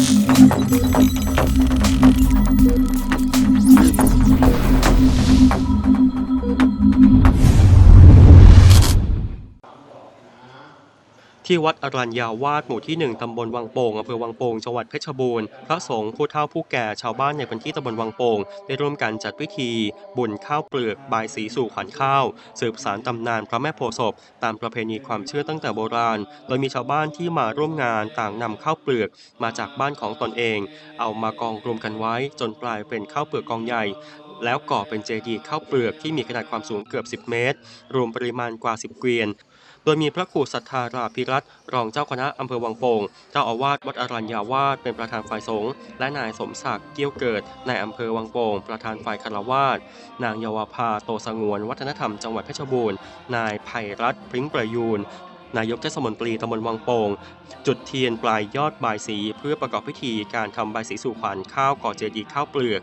Thank you. ที่วัดอรัญญาวาสหมู่ที่ 1 ตำบลวังโป่งอำเภอวังโป่งจังหวัดเพชรบูรณ์ พระสงฆ์ผู้เฒ่าผู้แก่ชาวบ้านในพื้นที่ตำบลวังโป่งได้ร่วมกันจัดพิธี บุญข้าวเปลือกบายสีสู่ขวัญข้าว สืบสารตำนานพระแม่โพธิ์ศพตามประเพณีความเชื่อตั้งแต่โบราณ โดยมีชาวบ้านที่มาร่วมงานต่างนำข้าวเปลือกมาจากบ้านของตนเอง เอามากองรวมกันไว้จนกลายเป็นข้าวเปลือกกองใหญ่แล้วก่อเป็นเจดีย์ข้าวเปลือกที่มีขนาดความสูงเกือบ 10 เมตร รวมปริมาณกว่า 10 เกวียน ดยมีพระครูสัทธาราภิรัตรองเจ้าคณะอำเภอวังโป่งเจ้าอาวาสวัดอรัญญาวาสเป็นประธานฝ่ายสงฆ์และนายสมศักดิ์เกี้ยวเกิดนายอำเภอวังโป่งประธานฝ่ายคารวาสนางเยาวภาโตสงวน วัฒนธรรมจังหวัดเพชรบูรณ์นายไพรัตพริ้งประยูน นายกเทศมนตรีตำบลวังโป่งจุดเทียนปลายยอดบายสี เพื่อประกอบพิธีการทำบายสีสู่ขวัญข้าวก่อเจดีย์ข้าวเปลือก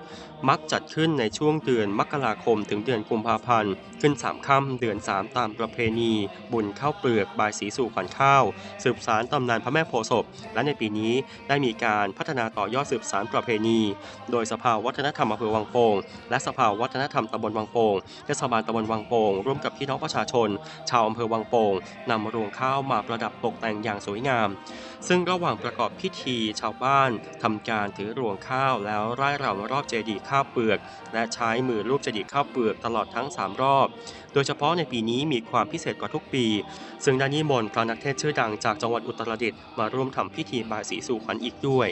มักจัดขึ้นในช่วงเดือนมกราคมถึงเดือนกุมภาพันธ์ ขึ้น3ค่ำเดือน3ตามประเพณี บุญข้าวเปลือกบายสีสู่ขวัญข้าว สืบสารตำนานพระแม่โพธิ์ศพ และในปีนี้ได้มีการพัฒนาต่อยอดสืบสารประเพณี โดยสภาวัฒนธรรมอำเภอวังโป่งและสภาวัฒนธรรมตำบลวังโป่งเทศบาลตำบลวังโป่งร่วมกับพี่น้องประชาชน ชาวอำเภอวังโป่งนำรวงข้าวมาประดับตกแต่งอย่างสวยงาม ซึ่งระหว่างประกอบพิธีชาวบ้านทำการถือรวงข้าวแล้วร่ายรำรอบเจดีย์ข้าวเปลือก และใช้มือลูบเจดีย์ข้าวเปลือกตลอดทั้ง 3 รอบ โดยเฉพาะในปีนี้มีความพิเศษกว่าทุกปี ซึ่งได้นิมนต์พระนักเทศชื่อดังจากจังหวัดอุตรดิตถ์มาร่วมทำพิธีบายสีสู่ขวัญอีกด้วย